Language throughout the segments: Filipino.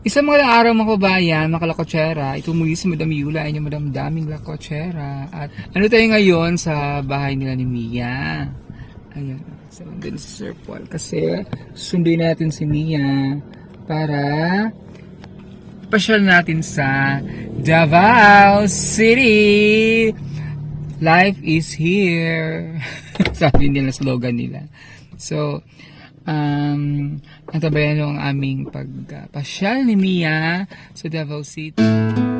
Isang mga araw mga kabayan, mga kalakotsera, ito muli si Madam Yula, ay Madam Daming Lakotsera. At ano tayo ngayon sa bahay nila ni Mia? Ayan, so nandun si Sir Paul kasi sunduin natin si Mia para pasyal natin sa Davao City. Life is here. Sabi nila, slogan nila. So, um, natabayan ang aming pagpasyal ni Mia sa Davao City.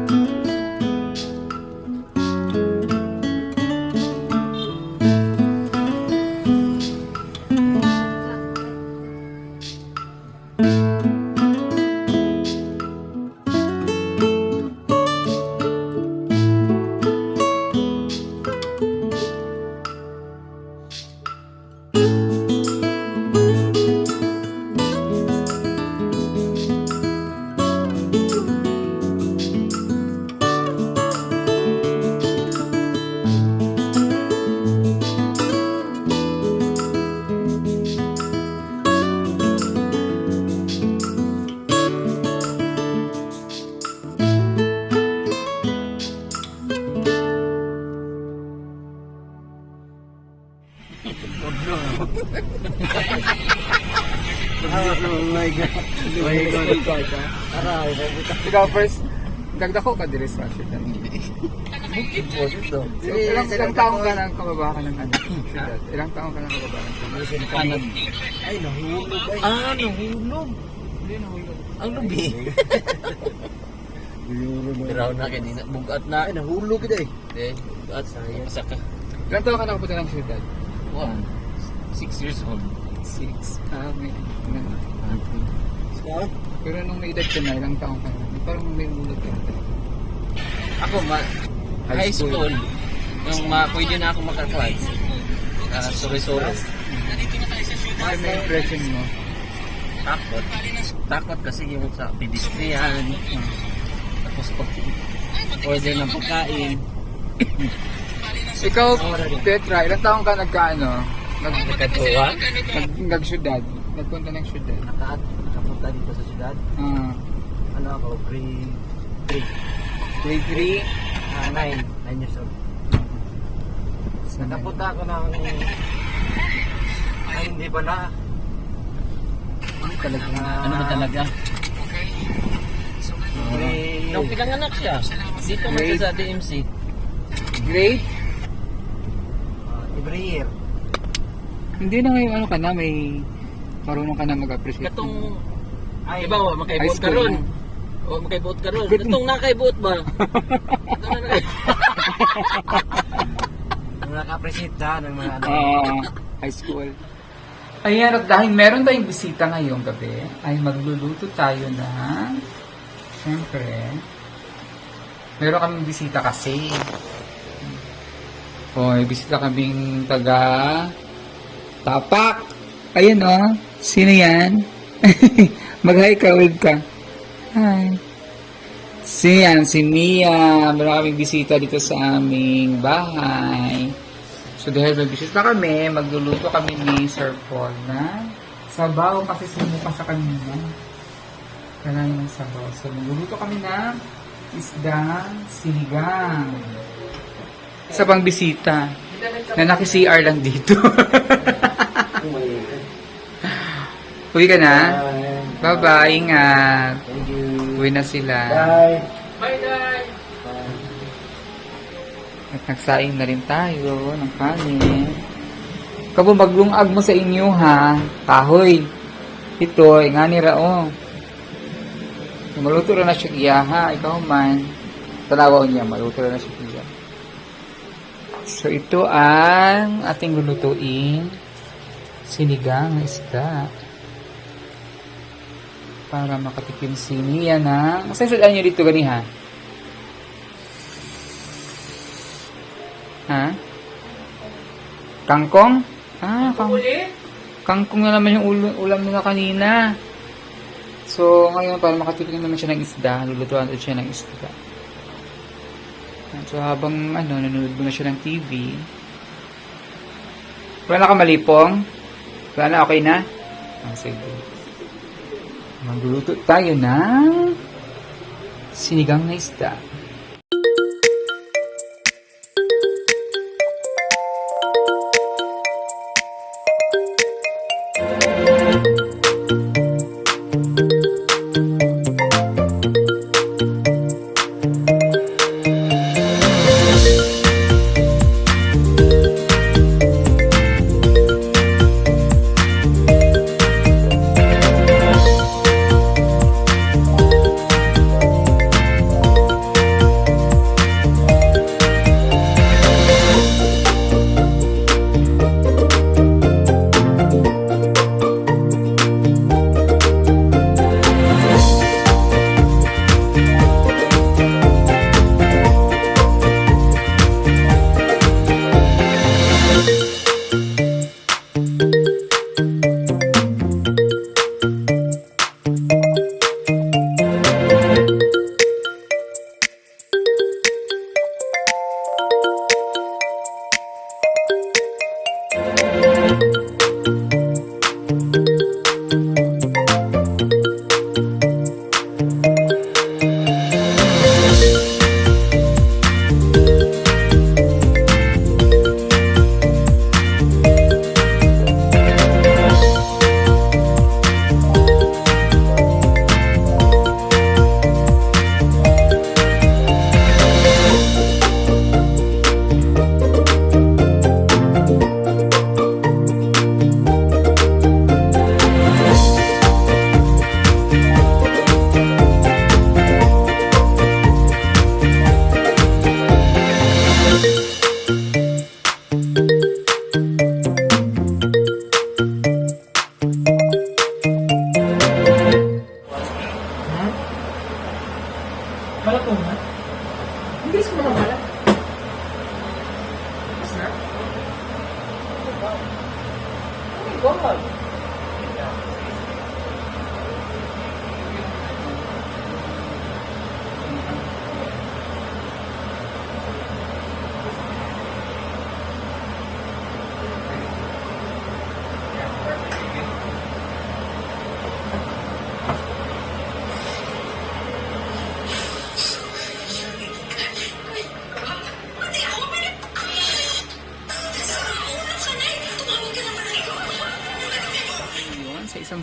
Ikaw first, dagdako ka diri sa syudad. So, ilang, ilang taong ka nang kababa ka ng ano, syudad? Ilang taong ka ng syudad? Ay, nahulog ay. Ah, nahulog. Hindi. Ang lubi. Pero na kaya di na bugat na. Ay, nahulog ito eh. Eh, bugat sayang. Sa ka. Ilang taong ka nakapunta ng syudad? One. Six years old. Six. Ah, may, Saan? pero nung may edad ka na, ilang taong ka na? Parang may mulog ka. Ako, ma High high, school. school. Yung ma pwede na ako makakuha. Ah, sorry-sorry. Ano may impression mo? Takot. Takot kasi yung sa pedestrian. Tapos pag order ng pagkain. Ikaw, Petra, ilang taong ka nagkaano? Nag, Nagkatuwa. nag, nag-syudad? Nagpunta ng syudad? Naka, nakapunta dito sa syudad. Ah, Ano ako, grade 3. grade 3? Ah, 9. 9 years old. Sa Napunta ako ng... Ay, hindi pala. Talaga. Ano ba talaga? Grade... Nung pinanganak siya, dito siya sa DMC. Grade? Ah, every year. Hindi na ngayon ano ka na, may marunong ka na mag-appreciate. Katong, Ay, iba mo, High makaibuot ka ron. Na. O, makaibuot ka ron. Katong nakaibuot ba? Ang naka-appreciate ka ng mga ano. Oo, high school. Ayan, at dahil meron tayong bisita ngayong gabi, ay magluluto tayo na, siyempre, meron kaming bisita kasi. O, may bisita kaming taga Tapak. Ayun o, sino yan? Mag-hi ka, wave ka. Hi. Si yan, si Mia. Meron kaming bisita dito sa aming bahay. So dahil may bisita kami, magluluto kami ni Sir Paul na sabaw kasi sumuka sa kanina. Kailangan ng sabaw. So magluluto kami ng isdang sinigang. Isa pang bisita na naki-CR lang dito. Uwi ka na? Bye-bye, ingat. Uwi na sila. Bye. At nagsaing na rin tayo ng kanin. Kabo maglungag mo sa inyo ha. Kahoy. Ito, nga ni Rao. Maluto na na siya iya ha. Ikaw man. Tanawaw niya, maluto na na siya iya. So ito ang ating lulutuin. Sinigang na isda. Para makatikim si Nia na... Masaya niyo dito gani ha? Ha? Kangkong? Ah, kang kangkong na naman yung ulo, ulam nila kanina. So, ngayon, para makatikim naman siya ng isda, lulutuan ulit siya ng isda. So, habang, ano, nanonood muna siya ng TV, Wala ka malipong? Wala na, okay na? Ah, sige. Magluluto tayo ng sinigang na isda.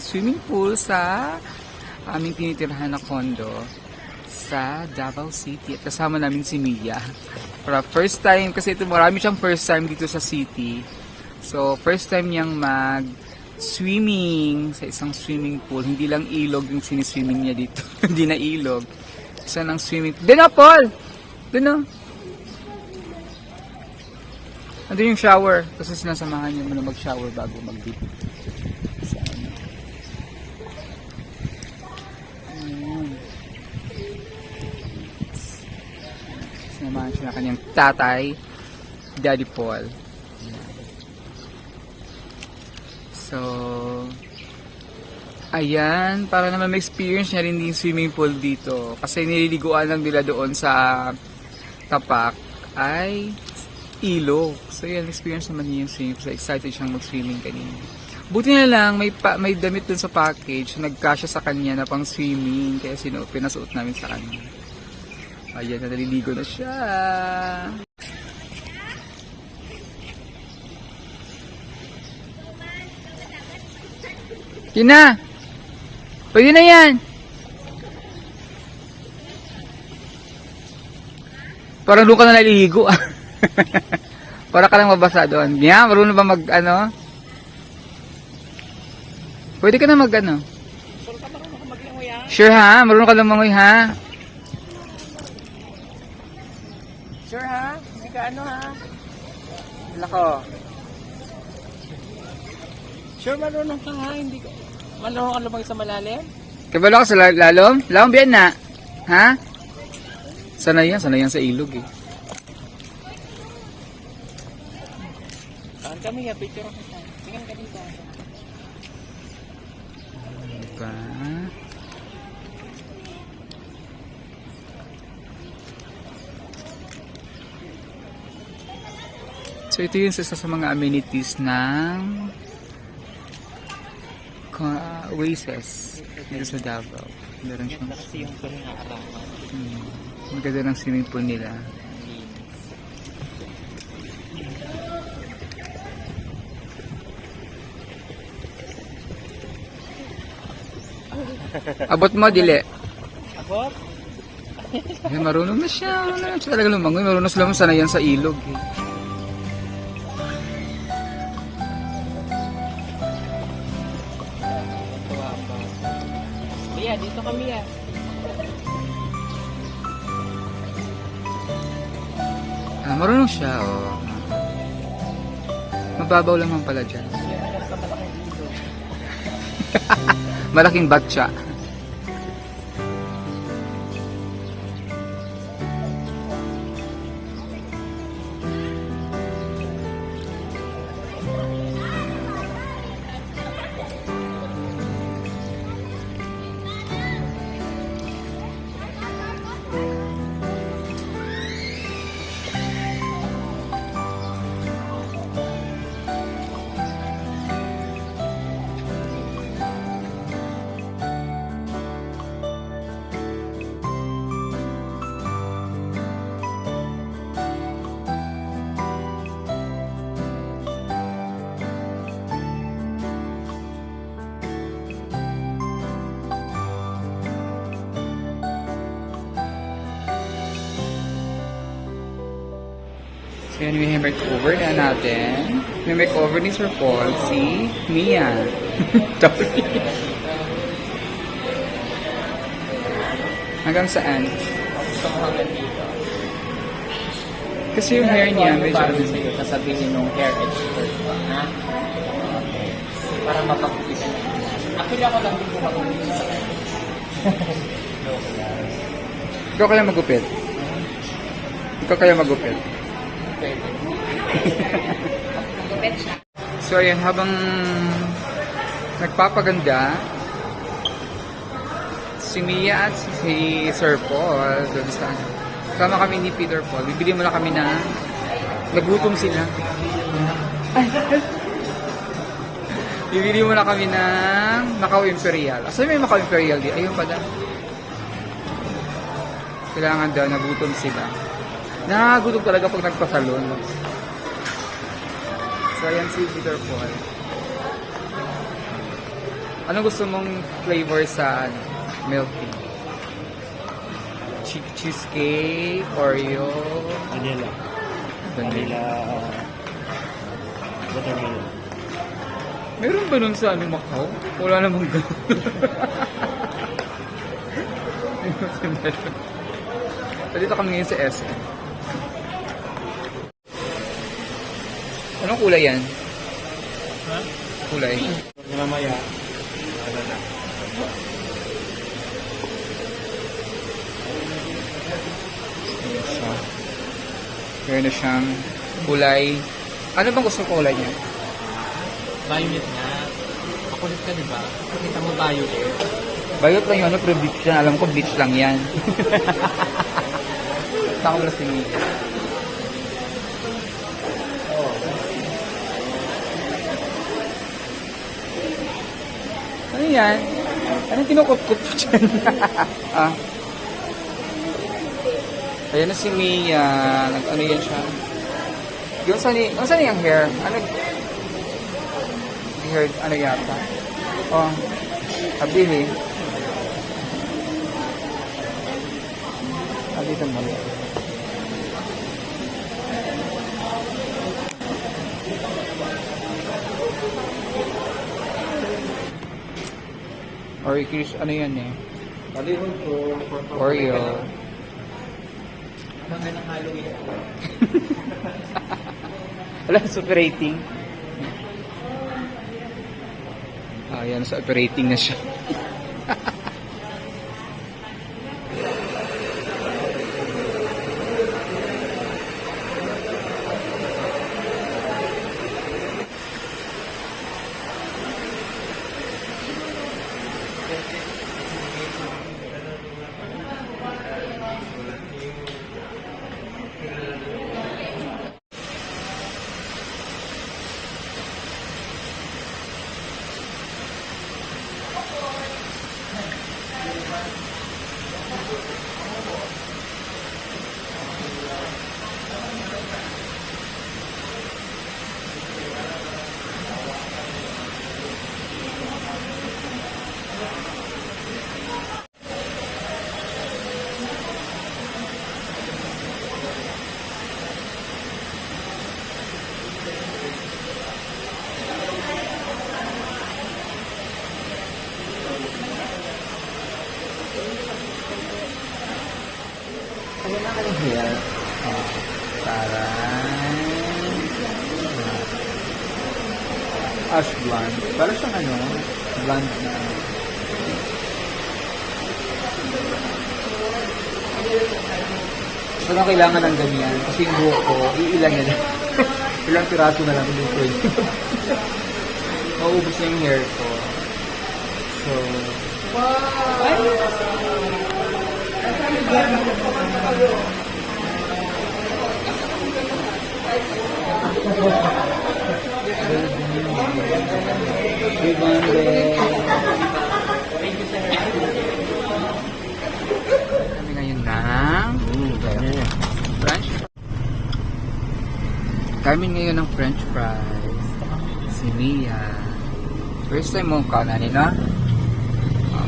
Swimming pool sa aming tinitirhan na condo sa Davao City. At kasama namin si Mia. Para first time, kasi ito marami siyang first time dito sa city. So, first time niyang mag swimming sa isang swimming pool. Hindi lang ilog yung siniswimming niya dito. Hindi na ilog. Isa ng swimming pool. Doon na, Paul! Doon na. Andun yung shower. Kasi sinasamahan niya muna mag-shower bago mag-dip. Sa ano. Ayan. Sinamahan siya ng kanyang tatay, Daddy Paul. So, ayan, para naman ma-experience niya rin yung swimming pool dito. Kasi nililiguan lang nila doon sa tapak ay ilog. So, yan, experience naman niya yung swimming pool. So, excited siyang mag-swimming kanina. Buti na lang, may, pa, may damit dun sa package, nagkasya sa kanya na pang swimming, kaya sino, pinasuot namin sa kanya. Ayan, na naliligo na siya. Yun na! Pwede na yan! Parang doon ka na naliligo. Para ka lang mabasa doon. Yan, marunong ba mag ano? Pwede ka na mag ano? Sure ha? Marunong ka lang mangoy ha? Sure ha? Hindi ka ano ha? Lako. Sure marunong ka ha? Hindi ka... Marunong ka lumang sa malalim? Kabalo ka sa la- lalom? Lalom biyan na. Ha? Sanay yan, sanay yan sa ilog eh. Saan kami ha? Picture ako sa... Tingnan ka dito. Diba? So ito yung isa sa mga amenities ng Oasis dito sa Davao. Meron siyang hmm, maganda ng swimming pool nila. Abot mo, dili. Abot? Ay, marunong na siya. Marunong na siya talaga lumangoy. Marunong sila sanayan sa ilog. Eh. Dito ka Mia. Ah, marunong siya, oh. Mababaw lang pala dyan. Malaking batcha. Yan, may makeover na natin. May makeover ni Sir Paul, si Mia. Sorry. Hanggang saan? Ko. Kasi yung hair niya, medyo... Sa'yo, sasabihin nung hair expert ko, ha? Para mapagupitan. Actually, ako lang din. Joke lang. Ikaw kaya magupit? Ikaw kaya magupit? So ayan, habang nagpapaganda, si Mia at si Sir Paul doon sa Sama kami ni Peter Paul. Bibili muna kami na nagutom sila. Bibili muna kami ng Macau Imperial. Asa may Macau Imperial di? Ayun pala. Kailangan daw nagutom sila. Nakagutom talaga pag nagpasalon. So, ayan si Peter Paul. Anong gusto mong flavor sa ano, milk tea? Che- cheesecake, Oreo, Vanilla. vanilla. Buttermilk. Meron ba nun sa ano, Macau? Wala namang gano'n. so, dito kami ngayon sa SM. Anong kulay yan? Ha? Kulay? Mamaya. Ano na? So, meron na siyang kulay. Ano bang gusto kulay niya? Violet nga. Makulit ka, di ba? Kita mo violet. Bayot lang yun, ano, pero beach yan. Alam ko, beach lang yan. Saka wala si yan? Anong kinukutkot mo dyan? ah. Ayan na si Mia. Nag- Ano yan siya? Yung saan, yung saan yung hair? Ano? Hair, ano yata? Oh. Abili. Abili mo. Oreo ano yan eh? Palihon ko. Oreo. Mga ng Halloween. Wala, super rating. Ah, yan, sa operating na siya. here. Oh, parang uh, ash blonde. Para siyang ano, blonde na. So, na kailangan ng ganyan. Kasi yung buhok ko, iilan yan. Ilang piraso na lang yung pwede. Mauubos na yung hair ko. So, wow! Ay, kami ngayon ng French kami ngayon ng French fries. Si Mia. First time mo ka na nila? Uh,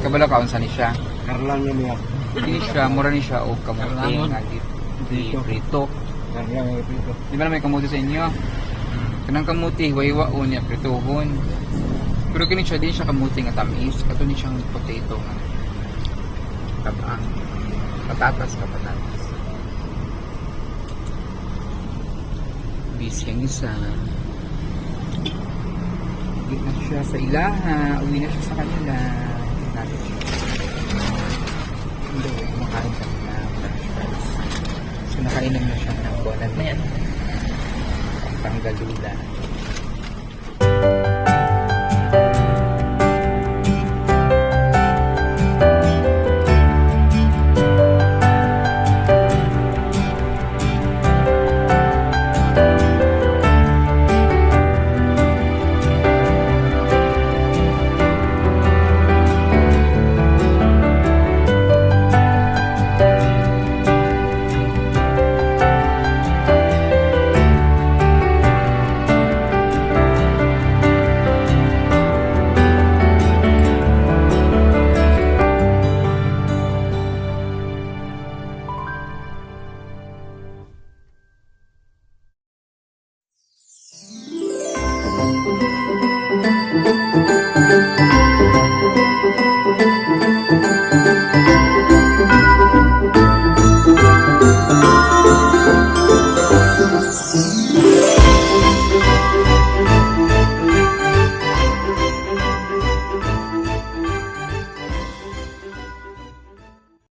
kabalo ka unsa ni siya? Karlang yun niya. Hindi siya, mura ni siya o kamuti Karlangon. nga di di prito. Di ba na may kamuti sa inyo? Kanang kamuti, waywa o niya, prituhon. Pero kini siya, di siya kamuti nga tamis. Kato ni siyang potato nga. Tabang. Patatas ka, patatas. Busy ang isa. Uwi na siya sa ilaha. Uwi na siya sa kanila. Natin siya. Hindi, kumakain french fries. So, nakainom na siya bolan na yan.